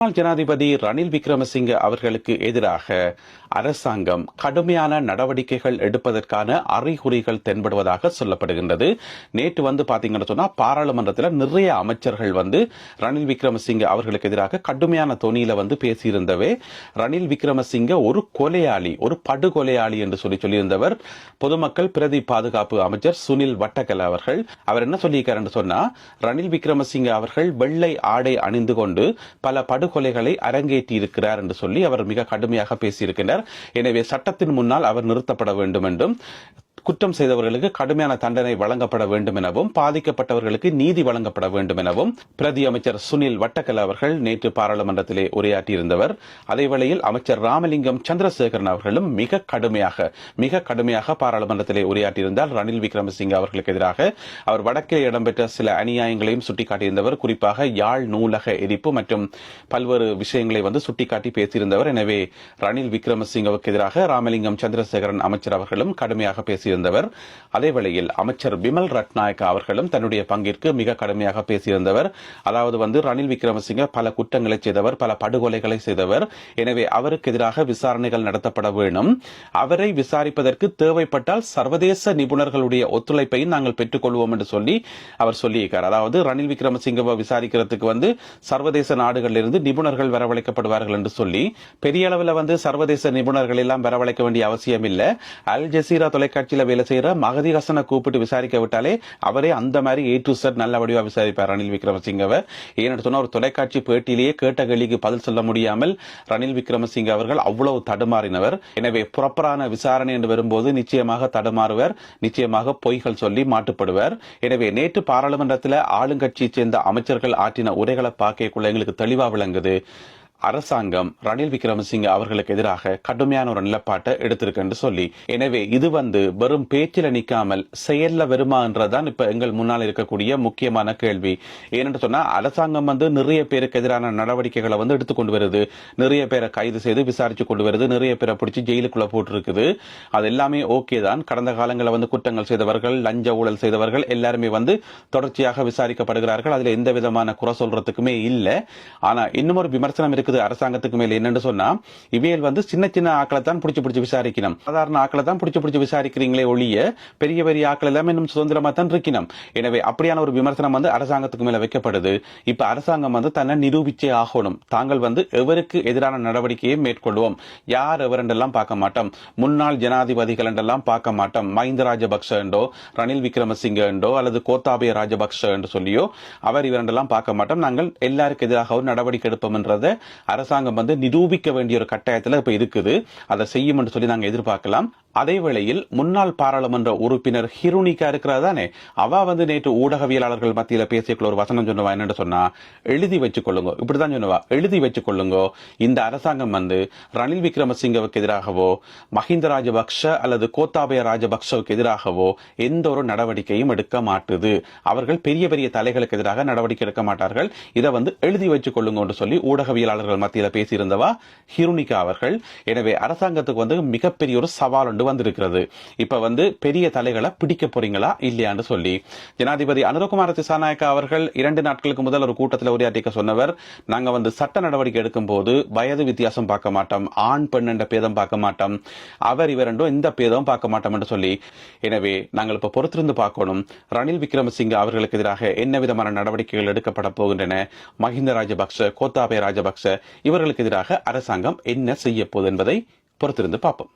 முன்னாள் ஜனாதிபதி ரணில் விக்ரமசிங்க அவர்களுக்கு எதிராக அரசாங்கம் கடுமையான நடவடிக்கைகள் எடுப்பதற்கான அறிகுறிகள் தென்படுவதாக சொல்லப்படுகின்றது. நேற்று வந்து பாத்தீங்கன்னு சொன்னா பாராளுமன்றத்தில் நிறைய அமைச்சர்கள் வந்து ரணில் விக்ரமசிங்க அவர்களுக்கு எதிராக கடுமையான தொனியில வந்து பேசியிருந்தவே ரணில் விக்ரமசிங்க ஒரு கொலையாளி ஒரு படுகொலையாளி என்று சொல்லி சொல்லியிருந்தவர் பொதுமக்கள் பிரதி பாதுகாப்பு அமைச்சர் சுனில் வட்டக்கல அவர்கள். அவர் என்ன சொல்லியிருக்காருன்னு சொன்னா ரணில் விக்ரமசிங்க அவர்கள் வெள்ளை ஆடை அணிந்து கொண்டு பல படு படுகொலைகளை அரங்கேற்றியிருக்கிறார் என்று சொல்லி அவர் மிக கடுமையாக பேசியிருக்கிறார் எனவே சட்டத்தின் முன்னால் அவர் நிறுத்தப்பட வேண்டும் என்றும் குற்றம் செய்தவர்களுக்கு கடுமையான தண்டனை வழங்கப்பட வேண்டும் எனவும் பாதிக்கப்பட்டவர்களுக்கு நீதி வழங்கப்பட வேண்டும் எனவும் பிரதி அமைச்சர் சுனில் வட்டக்கல அவர்கள் நேற்று பாராளுமன்றத்திலே உரையாற்றியிருந்தவர். அதேவேளையில் அமைச்சர் ராமலிங்கம் சந்திரசேகரன் அவர்களும் மிக கடுமையாக மிக கடுமையாக பாராளுமன்றத்திலே உரையாற்றியிருந்தார். ரணில் விக்ரமசிங்கே அவர்களுக்கு எதிராக அவர் வடக்கில் இடம்பெற்ற சில அநியாயங்களையும் சுட்டிக்காட்டியிருந்தவர். குறிப்பாக யாழ் நூலக எரிப்பு மற்றும் பல்வேறு விஷயங்களை வந்து சுட்டிக்காட்டி பேசியிருந்தவர். எனவே ரணில் விக்ரமசிங்கவுக்கு எதிராக ராமலிங்கம் சந்திரசேகரன் அமைச்சர் அவர்களும் கடுமையாக பேசியிருந்தார். பேசியிருந்தவர். அதேவேளையில் அமைச்சர் பிமல் ரட்நாயக்க அவர்களும் தன்னுடைய பங்கிற்கு மிக கடுமையாக பேசியிருந்தவர். அதாவது வந்து ரணில் விக்ரமசிங்க பல குற்றங்களை செய்தவர் பல படுகொலைகளை செய்தவர். எனவே அவருக்கு எதிராக விசாரணைகள் நடத்தப்பட வேண்டும் அவரை விசாரிப்பதற்கு தேவைப்பட்டால் சர்வதேச நிபுணர்களுடைய ஒத்துழைப்பை நாங்கள் பெற்றுக்கொள்வோம் என்று சொல்லி அவர் சொல்லியிருக்கார். அதாவது ரணில் விக்ரமசிங்கவை விசாரிக்கிறதுக்கு வந்து சர்வதேச நாடுகளிலிருந்து நிபுணர்கள் வரவழைக்கப்படுவார்கள் என்று சொல்லி பெரிய அளவில் வந்து சர்வதேச நிபுணர்கள் எல்லாம் வரவழைக்க வேண்டிய அவசியம் இல்லை அல் ஜசீரா தொலைக்காட்சியில் வேலை செய்யற மகதி ஹசனை கூப்பிட்டு விசாரிக்க விட்டாலே அவரே அந்த மாதிரி ஏ டு செட் நல்ல விசாரிப்பார் ரணில் விக்ரமசிங்கவை. ஏன்னு சொன்னால் ஒரு தொலைக்காட்சி பேட்டியிலேயே கேட்ட கேள்விக்கு பதில் சொல்ல முடியாமல் ரணில் விக்ரமசிங்க அவர்கள் அவ்வளவு தடுமாறினவர். எனவே புறப்பரான விசாரணை என்று வரும்போது நிச்சயமாக தடுமாறுவர் நிச்சயமாக பொய்கள் சொல்லி மாட்டுப்படுவர். எனவே நேற்று பாராளுமன்றத்தில் ஆளுங்கட்சியை சேர்ந்த அமைச்சர்கள் ஆற்றின உரைகளை பார்க்கக்குள்ள எங்களுக்கு தெளிவாக விளங்குது. அரசாங்கம் ரணில் விக்ரமசிங்க அவர்களுக்கு எதிராக கடுமையான ஒரு நிலப்பாட்டை எடுத்திருக்குன்னு சொல்லி. எனவே இது வந்து வெறும் பேச்சில் நிற்காமல் செயல்ல வருமா என்றதான் இப்ப எங்கள் முன்னால் இருக்கக்கூடிய முக்கியமான கேள்வி. ஏனென்று சொன்னா அரசாங்கம் வந்து நிறைய பேருக்கு எதிரான நடவடிக்கைகளை வந்து எடுத்துக்கொண்டு வருது. நிறைய பேரை கைது செய்து விசாரிச்சு கொண்டு வருது. நிறைய பேரை பிடிச்சி ஜெயிலுக்குள்ள போட்டிருக்குது. அது எல்லாமே ஓகே தான். கடந்த காலங்களில் வந்து குற்றங்கள் செய்தவர்கள் லஞ்ச ஊழல் செய்தவர்கள் எல்லாருமே வந்து தொடர்ச்சியாக விசாரிக்கப்படுகிறார்கள். அதுல எந்த விதமான குறை சொல்றதுக்குமே இல்லை. ஆனா இன்னும் ஒரு விமர்சனம் இருக்குது அரசாங்கத்துக்கு மேல என்னன்னு சொன்னா இவையில் வந்து சின்ன சின்ன ஆக்களை தான் பிடிச்சி பிடிச்சி விசாரிக்கணும். சாதாரண ஆக்களை தான் பிடிச்சி பிடிச்சி விசாரிக்கிறீங்களே ஒழிய பெரிய பெரிய ஆக்கள் எல்லாமே இன்னும் சுதந்திரமா தான் இருக்கணும். எனவே அப்படியான ஒரு விமர்சனம் வந்து அரசாங்கத்துக்கு மேல வைக்கப்படுது. இப்ப அரசாங்கம் வந்து தன்னை நிரூபிச்சே ஆகணும். தாங்கள் வந்து எவருக்கு எதிரான நடவடிக்கையை மேற்கொள்வோம்? யார் எவரென்றெல்லாம் பார்க்க மாட்டோம்? முன்னாள் ஜனாதிபதிகள் என்றெல்லாம் பார்க்க மாட்டோம். மஹிந்த ராஜபக்ஷ என்றோ ரணில் விக்ரமசிங்க என்றோ அல்லது கோத்தாபய ராஜபக்ஷ என்று சொல்லியோ அவர் இவரெண்டெல்லாம் பார்க்க மாட்டோம். நாங்கள் எல்லாருக்கு எதிராக நடவடிக்கை எடுப்போம் என்றதை அரசாங்கம் வந்து நிரூபிக்க வேண்டிய ஒரு கட்டாயத்தில் இப்ப இருக்குது. அதை செய்யும் என்று சொல்லி நாங்க எதிர்பார்க்கலாம். அதே வேளையில் முன்னாள் பாராளுமன்ற உறுப்பினர் ஹிருனிகா இருக்கிறா தானே? அவ வந்து நேற்று ஊடகவியலாளர்கள் மத்தியில் பேசியக்குள்ள ஒரு வசனம் சொன்னவா என்னன்னு சொன்னா எழுதி வச்சுக்கொள்ளுங்க இப்படிதான் சொன்னவா எழுதி வச்சுக்கொள்ளுங்க இந்த அரசாங்கம் வந்து ரணில் விக்ரமசிங்கவுக்கு எதிராகவோ மஹிந்த ராஜபக்ஷ அல்லது கோத்தாபய ராஜபக்ஷவுக்கு எதிராகவோ எந்த ஒரு நடவடிக்கையும் எடுக்க மாட்டுது. அவர்கள் பெரிய பெரிய தலைகளுக்கு எதிராக நடவடிக்கை எடுக்க மாட்டார்கள். இதை வந்து எழுதி வச்சுக்கொள்ளுங்க என்று சொல்லி ஊடகவியலாளர்கள் மத்தியில் பேசியிருந்தவா ஹிருனிகா அவர்கள். எனவே அரசாங்கத்துக்கு வந்து மிகப்பெரிய ஒரு சவால் உண்டு. வந்திருக்கிறது. இப்ப வந்து பெரிய தலைகளை பிடிக்க போறீங்களா? இல்லையான்னு சொல்லி. ஜனாதிபதி அனுரகுமார திசாநாயக்கா அவர்கள் இரண்டு நாட்களுக்கு முதல் ஒரு கூட்டத்தில் உரையாற்றிக்க சொன்னவர் நாங்க வந்து சட்ட நடவடிக்கை எடுக்கும் போது வயது வித்தியாசம் பார்க்க மாட்டோம் ஆண் பெண் என்ற பேதம் பார்க்க மாட்டோம் அவர் இவர் என்றும் பேதம் பார்க்க மாட்டோம் என்று சொல்லி. எனவே நாங்கள் இப்ப பொறுத்திருந்து பார்க்கணும். ரணில் விக்ரமசிங்க அவர்களுக்கு எதிராக என்ன விதமான நடவடிக்கைகள் எடுக்கப்பட போகின்றன? மஹிந்த ராஜபக்ஷ கோத்தாபய ராஜபக்ஷ இவர்களுக்கு எதிராக அரசாங்கம் என்ன செய்ய போகுது என்பதை பொறுத்திருந்து பார்ப்போம்.